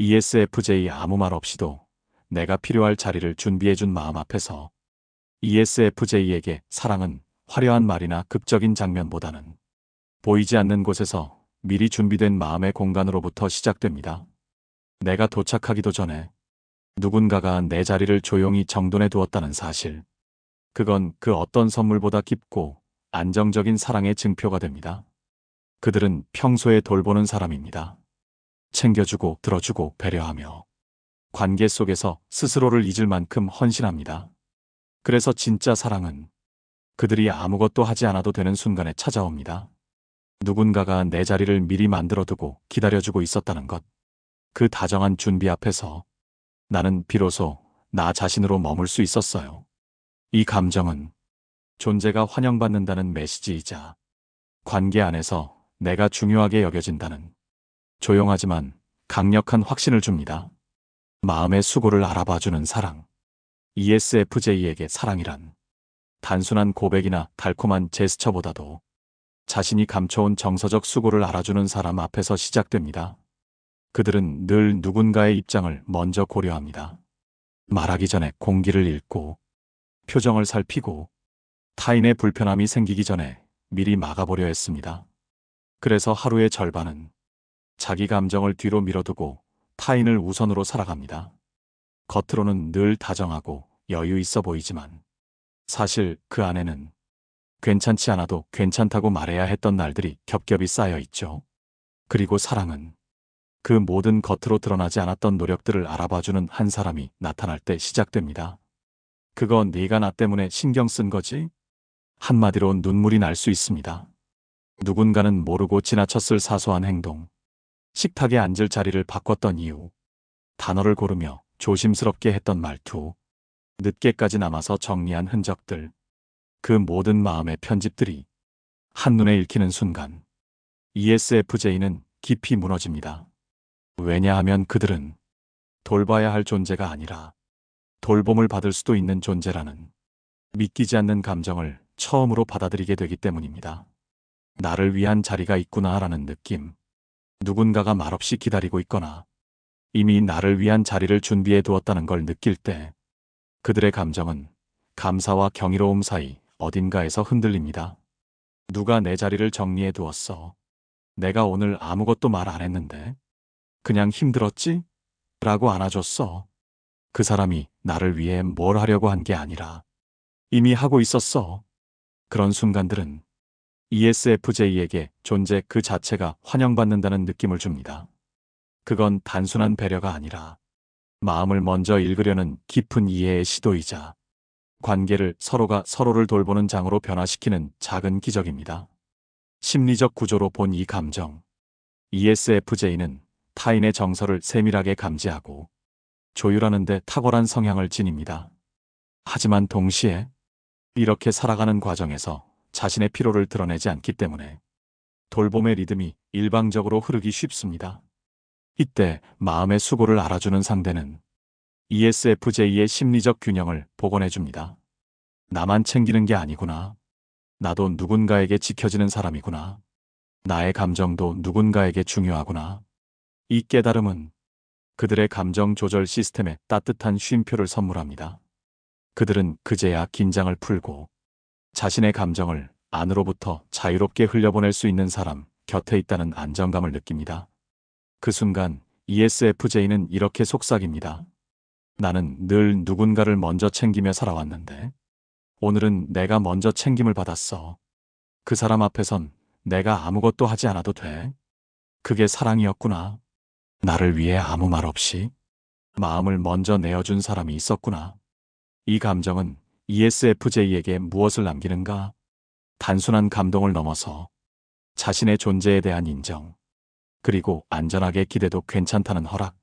ESFJ 아무 말 없이도 내가 필요할 자리를 준비해준 마음 앞에서 ESFJ에게 사랑은 화려한 말이나 극적인 장면보다는 보이지 않는 곳에서 미리 준비된 마음의 공간으로부터 시작됩니다. 내가 도착하기도 전에 누군가가 내 자리를 조용히 정돈해 두었다는 사실. 그건 그 어떤 선물보다 깊고 안정적인 사랑의 증표가 됩니다. 그들은 평소에 돌보는 사람입니다. 챙겨주고 들어주고 배려하며 관계 속에서 스스로를 잊을 만큼 헌신합니다. 그래서 진짜 사랑은 그들이 아무것도 하지 않아도 되는 순간에 찾아옵니다. 누군가가 내 자리를 미리 만들어두고 기다려주고 있었다는 것. 그 다정한 준비 앞에서 나는 비로소 나 자신으로 머물 수 있었어요. 이 감정은 존재가 환영받는다는 메시지이자 관계 안에서 내가 중요하게 여겨진다는 조용하지만 강력한 확신을 줍니다. 마음의 수고를 알아봐주는 사랑. ESFJ에게 사랑이란 단순한 고백이나 달콤한 제스처보다도 자신이 감춰온 정서적 수고를 알아주는 사람 앞에서 시작됩니다. 그들은 늘 누군가의 입장을 먼저 고려합니다. 말하기 전에 공기를 읽고 표정을 살피고 타인의 불편함이 생기기 전에 미리 막아보려 했습니다. 그래서 하루의 절반은 자기 감정을 뒤로 밀어두고 타인을 우선으로 살아갑니다. 겉으로는 늘 다정하고 여유 있어 보이지만 사실 그 안에는 괜찮지 않아도 괜찮다고 말해야 했던 날들이 겹겹이 쌓여 있죠. 그리고 사랑은 그 모든 겉으로 드러나지 않았던 노력들을 알아봐주는 한 사람이 나타날 때 시작됩니다. 그거 네가 나 때문에 신경 쓴 거지? 한마디로 눈물이 날 수 있습니다. 누군가는 모르고 지나쳤을 사소한 행동, 식탁에 앉을 자리를 바꿨던 이유, 단어를 고르며 조심스럽게 했던 말투, 늦게까지 남아서 정리한 흔적들, 그 모든 마음의 편집들이 한눈에 읽히는 순간 ESFJ는 깊이 무너집니다. 왜냐하면 그들은 돌봐야 할 존재가 아니라 돌봄을 받을 수도 있는 존재라는 믿기지 않는 감정을 처음으로 받아들이게 되기 때문입니다. 나를 위한 자리가 있구나 라는 느낌. 누군가가 말없이 기다리고 있거나 이미 나를 위한 자리를 준비해 두었다는 걸 느낄 때 그들의 감정은 감사와 경이로움 사이 어딘가에서 흔들립니다. 누가 내 자리를 정리해 두었어. 내가 오늘 아무것도 말 안 했는데. 그냥 힘들었지? 라고 안아줬어. 그 사람이 나를 위해 뭘 하려고 한 게 아니라 이미 하고 있었어. 그런 순간들은 ESFJ에게 존재 그 자체가 환영받는다는 느낌을 줍니다. 그건 단순한 배려가 아니라 마음을 먼저 읽으려는 깊은 이해의 시도이자 관계를 서로가 서로를 돌보는 장으로 변화시키는 작은 기적입니다. 심리적 구조로 본 이 감정. ESFJ는 타인의 정서를 세밀하게 감지하고 조율하는데 탁월한 성향을 지닙니다. 하지만 동시에 이렇게 살아가는 과정에서 자신의 피로를 드러내지 않기 때문에 돌봄의 리듬이 일방적으로 흐르기 쉽습니다. 이때 마음의 수고를 알아주는 상대는 ESFJ의 심리적 균형을 복원해줍니다. 나만 챙기는 게 아니구나. 나도 누군가에게 지켜지는 사람이구나. 나의 감정도 누군가에게 중요하구나. 이 깨달음은 그들의 감정 조절 시스템에 따뜻한 쉼표를 선물합니다. 그들은 그제야 긴장을 풀고 자신의 감정을 안으로부터 자유롭게 흘려보낼 수 있는 사람 곁에 있다는 안정감을 느낍니다. 그 순간 ESFJ는 이렇게 속삭입니다. 나는 늘 누군가를 먼저 챙기며 살아왔는데 오늘은 내가 먼저 챙김을 받았어. 그 사람 앞에선 내가 아무것도 하지 않아도 돼. 그게 사랑이었구나. 나를 위해 아무 말 없이 마음을 먼저 내어준 사람이 있었구나. 이 감정은 ESFJ에게 무엇을 남기는가? 단순한 감동을 넘어서 자신의 존재에 대한 인정, 그리고 안전하게 기대도 괜찮다는 허락.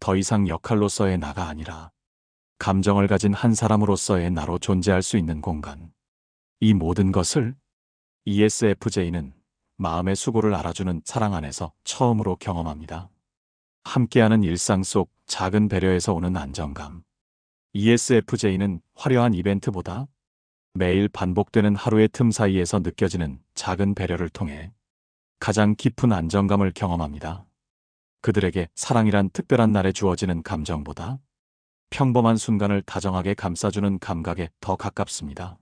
더 이상 역할로서의 나가 아니라 감정을 가진 한 사람으로서의 나로 존재할 수 있는 공간. 이 모든 것을 ESFJ는 마음의 수고를 알아주는 사랑 안에서 처음으로 경험합니다. 함께하는 일상 속 작은 배려에서 오는 안정감. ESFJ는 화려한 이벤트보다 매일 반복되는 하루의 틈 사이에서 느껴지는 작은 배려를 통해 가장 깊은 안정감을 경험합니다. 그들에게 사랑이란 특별한 날에 주어지는 감정보다 평범한 순간을 다정하게 감싸주는 감각에 더 가깝습니다.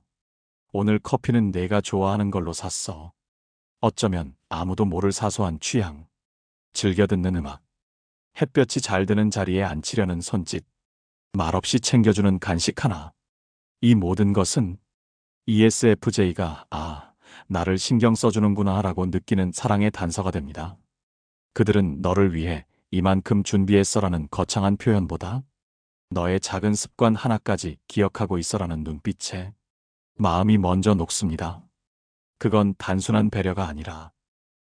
오늘 커피는 내가 좋아하는 걸로 샀어. 어쩌면 아무도 모를 사소한 취향. 즐겨 듣는 음악. 햇볕이 잘 드는 자리에 앉히려는 손짓. 말없이 챙겨주는 간식 하나. 이 모든 것은 ESFJ가 아, 나를 신경 써주는구나 라고 느끼는 사랑의 단서가 됩니다. 그들은 너를 위해 이만큼 준비했어라는 거창한 표현보다 너의 작은 습관 하나까지 기억하고 있어라는 눈빛에 마음이 먼저 녹습니다. 그건 단순한 배려가 아니라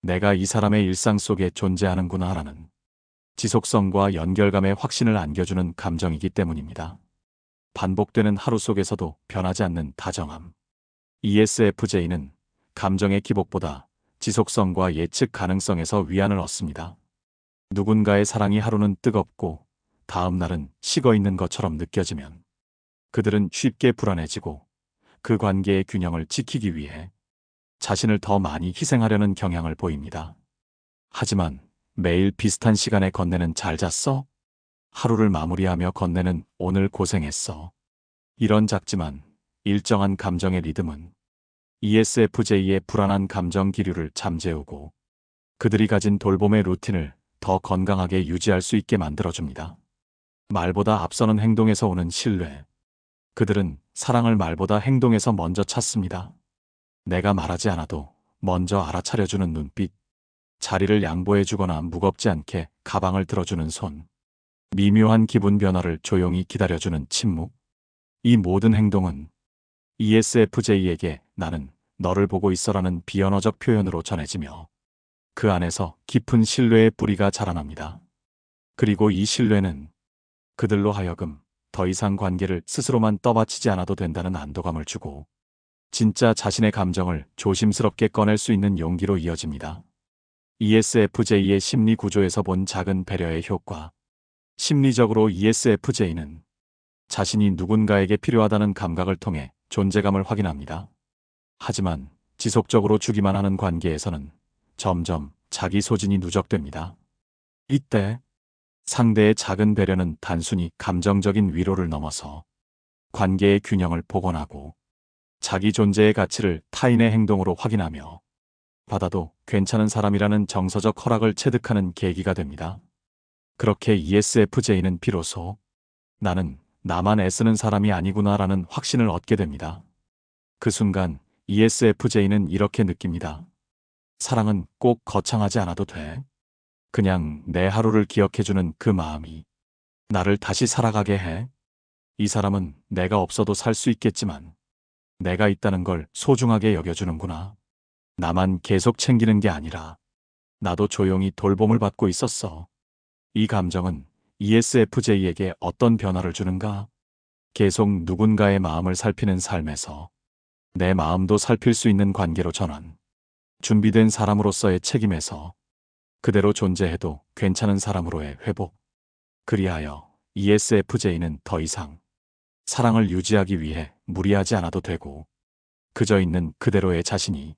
내가 이 사람의 일상 속에 존재하는구나 라는 지속성과 연결감의 확신을 안겨주는 감정이기 때문입니다. 반복되는 하루 속에서도 변하지 않는 다정함. ESFJ는 감정의 기복보다 지속성과 예측 가능성에서 위안을 얻습니다. 누군가의 사랑이 하루는 뜨겁고 다음 날은 식어 있는 것처럼 느껴지면 그들은 쉽게 불안해지고 그 관계의 균형을 지키기 위해 자신을 더 많이 희생하려는 경향을 보입니다. 하지만 매일 비슷한 시간에 건네는 잘 잤어? 하루를 마무리하며 건네는 오늘 고생했어. 이런 작지만 일정한 감정의 리듬은 ESFJ의 불안한 감정 기류를 잠재우고 그들이 가진 돌봄의 루틴을 더 건강하게 유지할 수 있게 만들어줍니다. 말보다 앞서는 행동에서 오는 신뢰. 그들은 사랑을 말보다 행동에서 먼저 찾습니다. 내가 말하지 않아도 먼저 알아차려주는 눈빛. 자리를 양보해주거나 무겁지 않게 가방을 들어주는 손. 미묘한 기분 변화를 조용히 기다려주는 침묵. 이 모든 행동은 ESFJ에게 나는 너를 보고 있어라는 비언어적 표현으로 전해지며 그 안에서 깊은 신뢰의 뿌리가 자라납니다. 그리고 이 신뢰는 그들로 하여금 더 이상 관계를 스스로만 떠받치지 않아도 된다는 안도감을 주고 진짜 자신의 감정을 조심스럽게 꺼낼 수 있는 용기로 이어집니다. ESFJ의 심리 구조에서 본 작은 배려의 효과. 심리적으로 ESFJ는 자신이 누군가에게 필요하다는 감각을 통해 존재감을 확인합니다. 하지만 지속적으로 주기만 하는 관계에서는 점점 자기 소진이 누적됩니다. 이때 상대의 작은 배려는 단순히 감정적인 위로를 넘어서 관계의 균형을 복원하고 자기 존재의 가치를 타인의 행동으로 확인하며 받아도 괜찮은 사람이라는 정서적 허락을 체득하는 계기가 됩니다. 그렇게 ESFJ는 비로소 나는 나만 애쓰는 사람이 아니구나라는 확신을 얻게 됩니다. 그 순간 ESFJ는 이렇게 느낍니다. 사랑은 꼭 거창하지 않아도 돼. 그냥 내 하루를 기억해주는 그 마음이 나를 다시 살아가게 해. 이 사람은 내가 없어도 살 수 있겠지만 내가 있다는 걸 소중하게 여겨주는구나. 나만 계속 챙기는 게 아니라 나도 조용히 돌봄을 받고 있었어. 이 감정은 ESFJ에게 어떤 변화를 주는가? 계속 누군가의 마음을 살피는 삶에서 내 마음도 살필 수 있는 관계로 전환. 준비된 사람으로서의 책임에서 그대로 존재해도 괜찮은 사람으로의 회복. 그리하여 ESFJ는 더 이상 사랑을 유지하기 위해 무리하지 않아도 되고 그저 있는 그대로의 자신이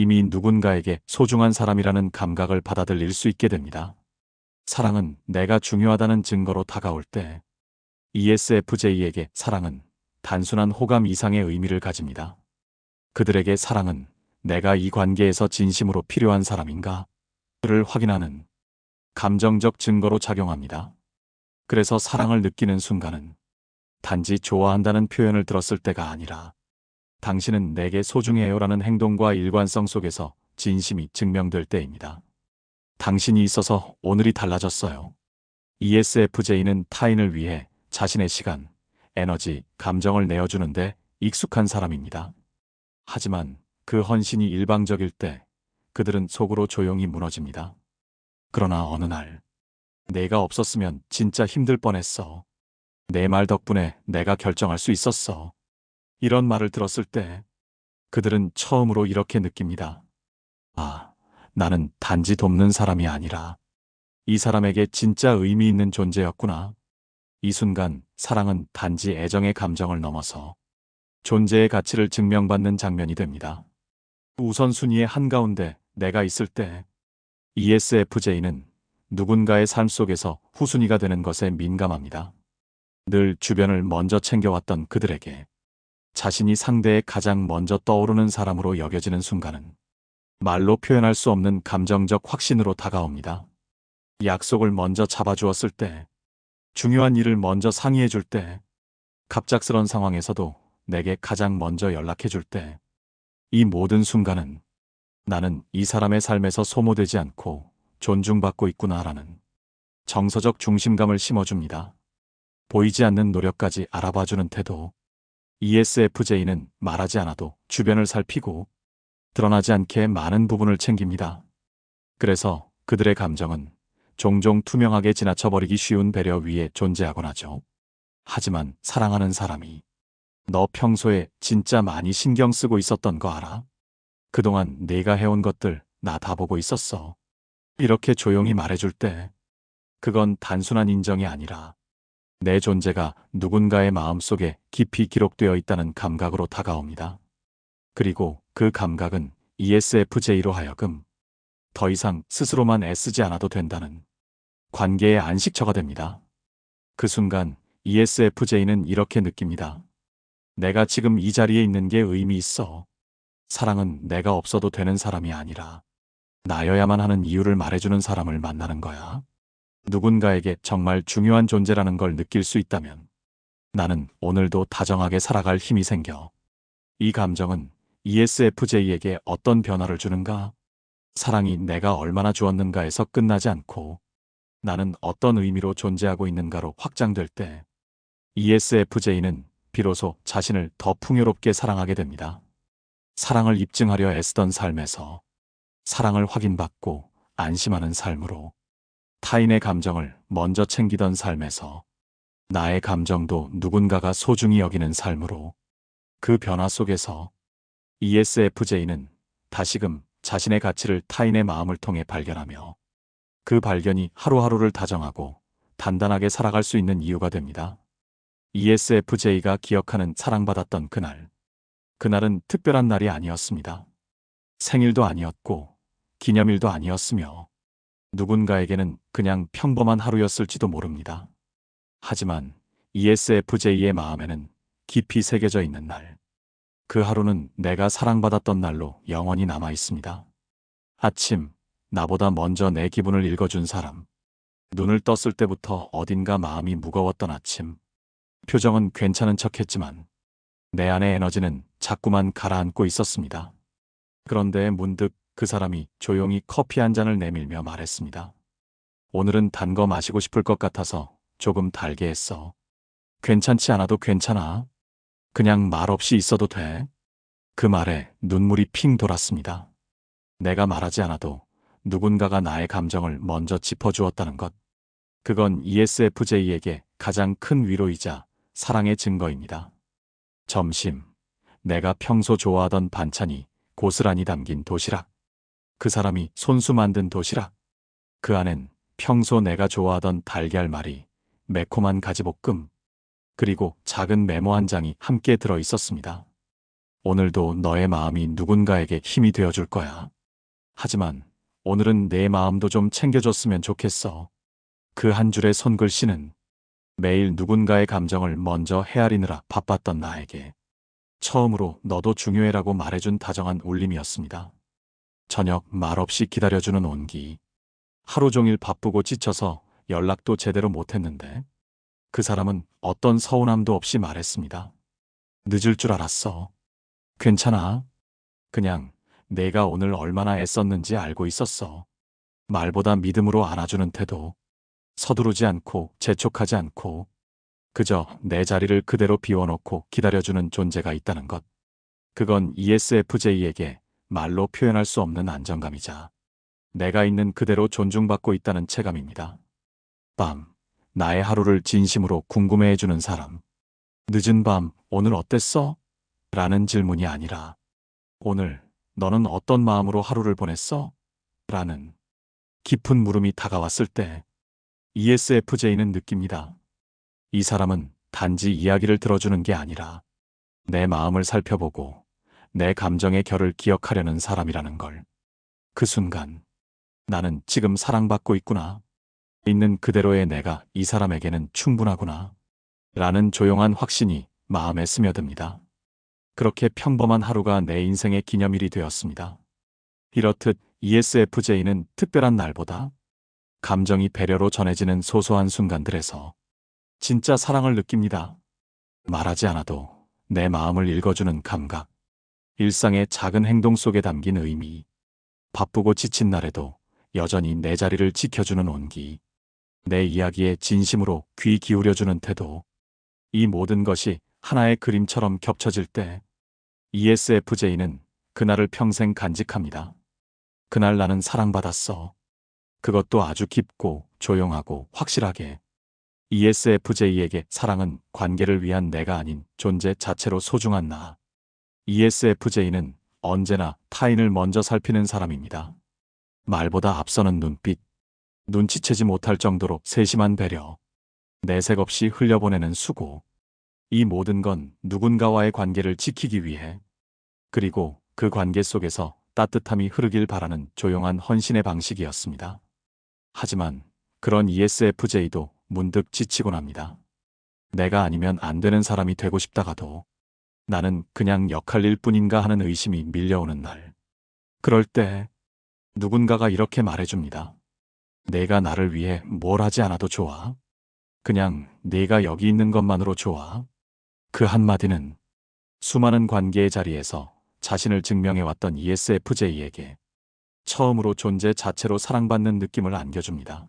이미 누군가에게 소중한 사람이라는 감각을 받아들일 수 있게 됩니다. 사랑은 내가 중요하다는 증거로 다가올 때 ESFJ에게 사랑은 단순한 호감 이상의 의미를 가집니다. 그들에게 사랑은 내가 이 관계에서 진심으로 필요한 사람인가? 를 확인하는 감정적 증거로 작용합니다. 그래서 사랑을 느끼는 순간은 단지 좋아한다는 표현을 들었을 때가 아니라 당신은 내게 소중해요라는 행동과 일관성 속에서 진심이 증명될 때입니다. 당신이 있어서 오늘이 달라졌어요. ESFJ는 타인을 위해 자신의 시간, 에너지, 감정을 내어주는데 익숙한 사람입니다. 하지만 그 헌신이 일방적일 때 그들은 속으로 조용히 무너집니다. 그러나 어느 날 내가 없었으면 진짜 힘들 뻔했어. 내 말 덕분에 내가 결정할 수 있었어. 이런 말을 들었을 때 그들은 처음으로 이렇게 느낍니다. 아, 나는 단지 돕는 사람이 아니라 이 사람에게 진짜 의미 있는 존재였구나. 이 순간 사랑은 단지 애정의 감정을 넘어서 존재의 가치를 증명받는 장면이 됩니다. 우선순위의 한가운데 내가 있을 때 ESFJ는 누군가의 삶 속에서 후순위가 되는 것에 민감합니다. 늘 주변을 먼저 챙겨왔던 그들에게 자신이 상대에 가장 먼저 떠오르는 사람으로 여겨지는 순간은 말로 표현할 수 없는 감정적 확신으로 다가옵니다. 약속을 먼저 잡아주었을 때, 중요한 일을 먼저 상의해 줄 때, 갑작스런 상황에서도 내게 가장 먼저 연락해 줄 때, 이 모든 순간은 나는 이 사람의 삶에서 소모되지 않고 존중받고 있구나라는 정서적 중심감을 심어줍니다. 보이지 않는 노력까지 알아봐주는 태도. ESFJ는 말하지 않아도 주변을 살피고 드러나지 않게 많은 부분을 챙깁니다. 그래서 그들의 감정은 종종 투명하게 지나쳐버리기 쉬운 배려 위에 존재하곤 하죠. 하지만 사랑하는 사람이 너 평소에 진짜 많이 신경 쓰고 있었던 거 알아? 그동안 내가 해온 것들 나 다 보고 있었어. 이렇게 조용히 말해줄 때 그건 단순한 인정이 아니라 내 존재가 누군가의 마음속에 깊이 기록되어 있다는 감각으로 다가옵니다. 그리고 그 감각은 ESFJ로 하여금 더 이상 스스로만 애쓰지 않아도 된다는 관계의 안식처가 됩니다. 그 순간 ESFJ는 이렇게 느낍니다. 내가 지금 이 자리에 있는 게 의미 있어. 사랑은 내가 없어도 되는 사람이 아니라 나여야만 하는 이유를 말해주는 사람을 만나는 거야. 누군가에게 정말 중요한 존재라는 걸 느낄 수 있다면 나는 오늘도 다정하게 살아갈 힘이 생겨. 이 감정은 ESFJ에게 어떤 변화를 주는가? 사랑이 내가 얼마나 주었는가에서 끝나지 않고 나는 어떤 의미로 존재하고 있는가로 확장될 때 ESFJ는 비로소 자신을 더 풍요롭게 사랑하게 됩니다. 사랑을 입증하려 애쓰던 삶에서 사랑을 확인받고 안심하는 삶으로 타인의 감정을 먼저 챙기던 삶에서 나의 감정도 누군가가 소중히 여기는 삶으로 그 변화 속에서 ESFJ는 다시금 자신의 가치를 타인의 마음을 통해 발견하며 그 발견이 하루하루를 다정하고 단단하게 살아갈 수 있는 이유가 됩니다. ESFJ가 기억하는 사랑받았던 그날. 그날은 특별한 날이 아니었습니다. 생일도 아니었고 기념일도 아니었으며 누군가에게는 그냥 평범한 하루였을지도 모릅니다. 하지만 ESFJ의 마음에는 깊이 새겨져 있는 날. 그 하루는 내가 사랑받았던 날로 영원히 남아 있습니다. 아침, 나보다 먼저 내 기분을 읽어준 사람. 눈을 떴을 때부터 어딘가 마음이 무거웠던 아침. 표정은 괜찮은 척 했지만 내 안의 에너지는 자꾸만 가라앉고 있었습니다. 그런데 문득 그 사람이 조용히 커피 한 잔을 내밀며 말했습니다. 오늘은 단 거 마시고 싶을 것 같아서 조금 달게 했어. 괜찮지 않아도 괜찮아. 그냥 말 없이 있어도 돼. 그 말에 눈물이 핑 돌았습니다. 내가 말하지 않아도 누군가가 나의 감정을 먼저 짚어주었다는 것. 그건 ESFJ에게 가장 큰 위로이자 사랑의 증거입니다. 점심, 내가 평소 좋아하던 반찬이 고스란히 담긴 도시락. 그 사람이 손수 만든 도시락. 그 안엔 평소 내가 좋아하던 달걀말이, 매콤한 가지볶음, 그리고 작은 메모 한 장이 함께 들어 있었습니다. 오늘도 너의 마음이 누군가에게 힘이 되어 줄 거야. 하지만 오늘은 내 마음도 좀 챙겨줬으면 좋겠어. 그 한 줄의 손글씨는 매일 누군가의 감정을 먼저 헤아리느라 바빴던 나에게 처음으로 너도 중요해라고 말해준 다정한 울림이었습니다. 저녁 말없이 기다려주는 온기. 하루 종일 바쁘고 지쳐서 연락도 제대로 못했는데 그 사람은 어떤 서운함도 없이 말했습니다. 늦을 줄 알았어. 괜찮아. 그냥 내가 오늘 얼마나 애썼는지 알고 있었어. 말보다 믿음으로 안아주는 태도. 서두르지 않고 재촉하지 않고 그저 내 자리를 그대로 비워놓고 기다려주는 존재가 있다는 것. 그건 ESFJ에게 말로 표현할 수 없는 안정감이자 내가 있는 그대로 존중받고 있다는 체감입니다. 밤, 나의 하루를 진심으로 궁금해해주는 사람. 늦은 밤, 오늘 어땠어? 라는 질문이 아니라 오늘 너는 어떤 마음으로 하루를 보냈어? 라는 깊은 물음이 다가왔을 때 ESFJ는 느낍니다. 이 사람은 단지 이야기를 들어주는 게 아니라 내 마음을 살펴보고 내 감정의 결을 기억하려는 사람이라는 걸. 그 순간 나는 지금 사랑받고 있구나. 있는 그대로의 내가 이 사람에게는 충분하구나. 라는 조용한 확신이 마음에 스며듭니다. 그렇게 평범한 하루가 내 인생의 기념일이 되었습니다. 이렇듯 ESFJ는 특별한 날보다 감정이 배려로 전해지는 소소한 순간들에서 진짜 사랑을 느낍니다. 말하지 않아도 내 마음을 읽어주는 감각, 일상의 작은 행동 속에 담긴 의미, 바쁘고 지친 날에도 여전히 내 자리를 지켜주는 온기, 내 이야기에 진심으로 귀 기울여주는 태도, 이 모든 것이 하나의 그림처럼 겹쳐질 때 ESFJ는 그날을 평생 간직합니다. 그날 나는 사랑받았어. 그것도 아주 깊고 조용하고 확실하게. ESFJ에게 사랑은 관계를 위한 내가 아닌 존재 자체로 소중한 나. ESFJ는 언제나 타인을 먼저 살피는 사람입니다. 말보다 앞서는 눈빛, 눈치채지 못할 정도로 세심한 배려, 내색 없이 흘려보내는 수고. 이 모든 건 누군가와의 관계를 지키기 위해, 그리고 그 관계 속에서 따뜻함이 흐르길 바라는 조용한 헌신의 방식이었습니다. 하지만 그런 ESFJ도 문득 지치곤 합니다. 내가 아니면 안 되는 사람이 되고 싶다가도 나는 그냥 역할일 뿐인가 하는 의심이 밀려오는 날. 그럴 때 누군가가 이렇게 말해줍니다. 내가 나를 위해 뭘 하지 않아도 좋아. 그냥 네가 여기 있는 것만으로 좋아. 그 한마디는 수많은 관계의 자리에서 자신을 증명해왔던 ESFJ에게 처음으로 존재 자체로 사랑받는 느낌을 안겨줍니다.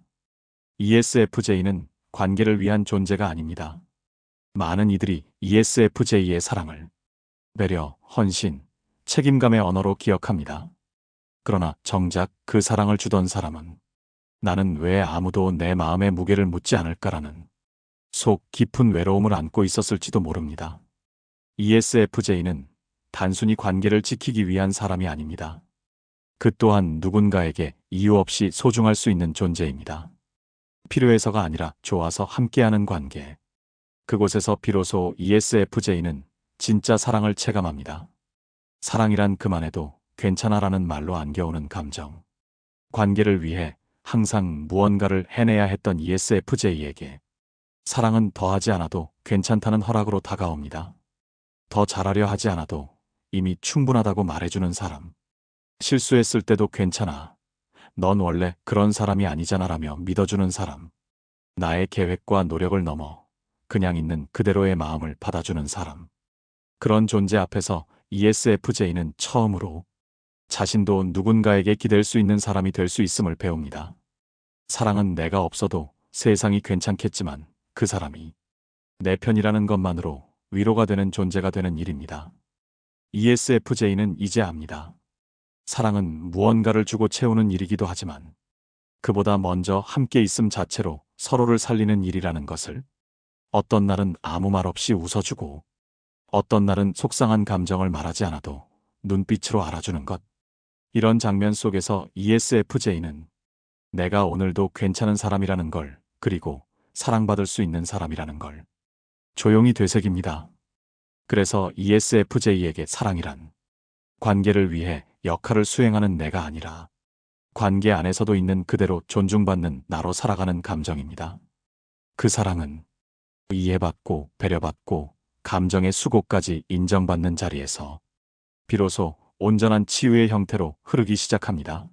ESFJ는 관계를 위한 존재가 아닙니다. 많은 이들이 ESFJ의 사랑을 배려, 헌신, 책임감의 언어로 기억합니다. 그러나 정작 그 사랑을 주던 사람은 나는 왜 아무도 내 마음의 무게를 묻지 않을까라는 속 깊은 외로움을 안고 있었을지도 모릅니다. ESFJ는 단순히 관계를 지키기 위한 사람이 아닙니다. 그 또한 누군가에게 이유 없이 소중할 수 있는 존재입니다. 필요해서가 아니라 좋아서 함께하는 관계. 그곳에서 비로소 ESFJ는 진짜 사랑을 체감합니다. 사랑이란 그만해도 괜찮아라는 말로 안겨오는 감정. 관계를 위해 항상 무언가를 해내야 했던 ESFJ에게 사랑은 더하지 않아도 괜찮다는 허락으로 다가옵니다. 더 잘하려 하지 않아도 이미 충분하다고 말해주는 사람. 실수했을 때도 괜찮아. 넌 원래 그런 사람이 아니잖아라며 믿어주는 사람. 나의 계획과 노력을 넘어 그냥 있는 그대로의 마음을 받아주는 사람. 그런 존재 앞에서 ESFJ는 처음으로 자신도 누군가에게 기댈 수 있는 사람이 될 수 있음을 배웁니다. 사랑은 내가 없어도 세상이 괜찮겠지만 그 사람이 내 편이라는 것만으로 위로가 되는 존재가 되는 일입니다. ESFJ는 이제 압니다. 사랑은 무언가를 주고 채우는 일이기도 하지만 그보다 먼저 함께 있음 자체로 서로를 살리는 일이라는 것을 어떤 날은 아무 말 없이 웃어주고 어떤 날은 속상한 감정을 말하지 않아도 눈빛으로 알아주는 것. 이런 장면 속에서 ESFJ는 내가 오늘도 괜찮은 사람이라는 걸 그리고 사랑받을 수 있는 사람이라는 걸 조용히 되새깁니다. 그래서 ESFJ에게 사랑이란 관계를 위해 역할을 수행하는 내가 아니라 관계 안에서도 있는 그대로 존중받는 나로 살아가는 감정입니다. 그 사랑은 이해받고 배려받고 감정의 수고까지 인정받는 자리에서 비로소 온전한 치유의 형태로 흐르기 시작합니다.